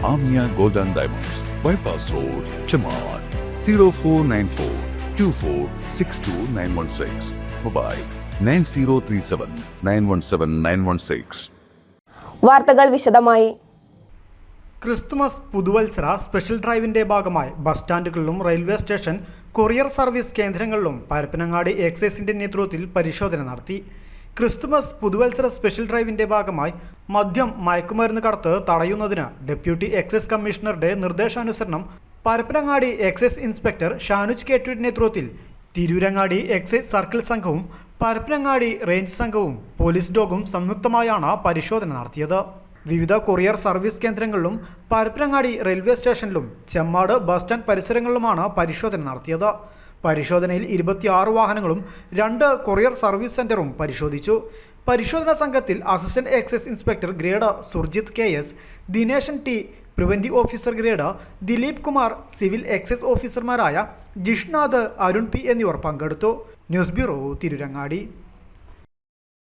Amia Golden and Diamonds, Bypass Road, Chamar, 0494 2462916. Mobile 9037 917 916. വാർത്തകൾ വിശദമായി Christmas പുതുവത്സര സ്പെഷ്യൽ ഡ്രൈവിന്റെ ഭാഗമായി ബസ് സ്റ്റാൻഡുകളിലും റെയിൽവേ സ്റ്റേഷൻ കൊറിയർ സർവീസ് കേന്ദ്രങ്ങളിലും പരപ്പനങ്ങാടി എക്സൈസിന്റെ നേതൃത്വത്തിൽ പരിശോധന നടത്തി ക്രിസ്തുമസ് പുതുവത്സര സ്പെഷ്യൽ ഡ്രൈവിന്റെ ഭാഗമായി മദ്യം മയക്കുമരുന്ന് കടത്ത് തടയുന്നതിന് ഡെപ്യൂട്ടി എക്സൈസ് കമ്മീഷണറുടെ നിർദ്ദേശാനുസരണം പരപ്പനങ്ങാടി എക്സൈസ് ഇൻസ്പെക്ടർ ഷാനുജ് കേട്ടിയുടെ നേതൃത്വത്തിൽ തിരൂരങ്ങാടി എക്സൈസ് സർക്കിൾ സംഘവും പരപ്പനങ്ങാടി റേഞ്ച് സംഘവും പോലീസ് ഡോഗും സംയുക്തമായാണ് പരിശോധന നടത്തിയത്. വിവിധ കൊറിയർ സർവീസ് കേന്ദ്രങ്ങളിലും പരപ്പനങ്ങാടി റെയിൽവേ സ്റ്റേഷനിലും ചെമ്മാട് ബസ് സ്റ്റാൻഡ് പരിസരങ്ങളിലുമാണ് പരിശോധന നടത്തിയത്. പരിശോധനയിൽ ഇരുപത്തിയാറ് വാഹനങ്ങളും രണ്ട് കൊറിയർ സർവീസ് സെന്ററും പരിശോധിച്ചു. പരിശോധനാ സംഘത്തിൽ assistant excise inspector grade Surjith K S Dineshan T preventive officer grade Dileep Kumar civil excise ഓഫീസർമാരായ ജിഷ്നാഥ് അരുൺ പി എന്നിവർ പങ്കെടുത്തു. News bureau Tirurangadi.